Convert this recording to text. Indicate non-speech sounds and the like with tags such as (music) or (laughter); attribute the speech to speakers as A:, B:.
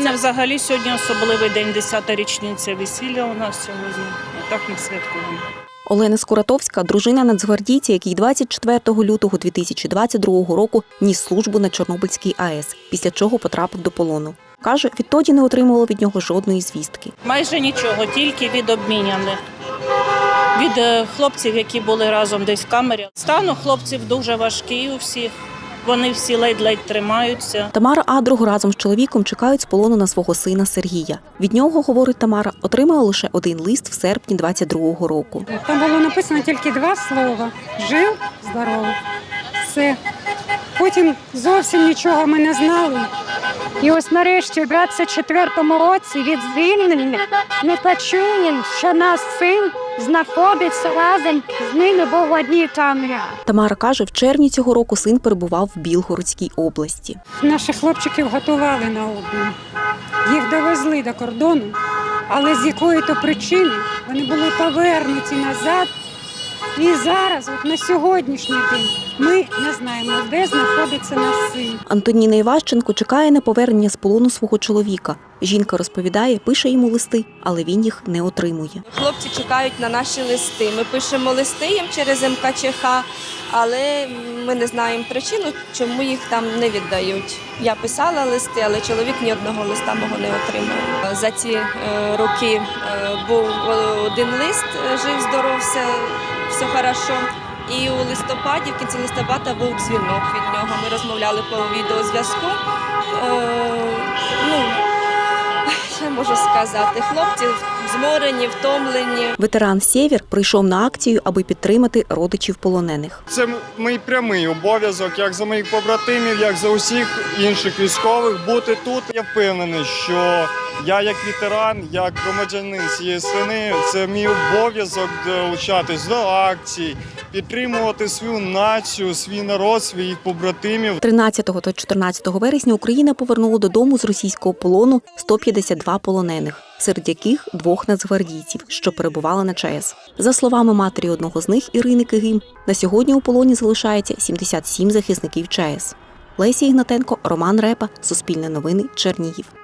A: мене взагалі сьогодні особливий день, 10-та річниця весілля у нас сьогодні. Так ми святкуємо.
B: Олена Скуратовська, дружина нацгвардійця, який 24 лютого 2022 року ніс службу на Чорнобильській АЕС, після чого потрапив до полону. Каже, відтоді не отримувала від нього жодної звістки.
A: Майже нічого, тільки від обміняних. Від е, хлопців, які були разом десь в камері. Стан у хлопців дуже важкий у всіх. Вони всі ледь-ледь тримаються.
B: Тамара Адруг разом з чоловіком чекають з полону на свого сина Сергія. Від нього, говорить Тамара, отримала лише один лист в серпні 22-го року.
C: Там було написано тільки два слова: жив, здоров. Все. Потім зовсім нічого ми не знали.
D: І ось нарешті, у 24-му році від звільнення ми почуємо, що наш син знаходиться разом з ними в одній камері.
B: Тамара каже, в червні цього року син перебував в Білгородській області.
C: Наших хлопчиків готували на обмін. Їх довезли до кордону, але з якої то причини вони були повернуті назад. І зараз, от на сьогоднішній день, ми не знаємо, де знаходиться наш син.
B: Антоніна Іващенко чекає на повернення з полону свого чоловіка. Жінка розповідає, пише йому листи, але він їх не отримує.
E: Хлопці чекають на наші листи. Ми пишемо листи їм через МКЧХ, але ми не знаємо причину, чому їх там не віддають. Я писала листи, але чоловік ні одного листа мого не отримав. За ці е, роки був один лист, е, жив, здоров, все, хорошо. І у листопаді, в кінці листопада, був дзвінок від нього. Ми розмовляли по відеозв'язку. Е, ну, (laughs) я можу сказати? Хлопці зморені, втомлені.
B: Ветеран Сєвєр прийшов на акцію, аби підтримати родичів полонених.
F: Це мій прямий обов'язок, як за моїх побратимів, як за усіх інших військових, бути тут. Я впевнений, що я, як ветеран, як громадянин цієї страни, це мій обов'язок долучатись до акцій, підтримувати свою націю, свій народ, своїх побратимів.
B: 13 та 14 вересня Україна повернула додому з російського полону 152 полонених, серед яких двох нацгвардійців, що перебували на ЧАЕС. За словами матері одного з них Ірини Кигим, на сьогодні у полоні залишається 77 захисників ЧАЕС. Лесі Ігнатенко, Роман Репа, Суспільне новини, Чернігів.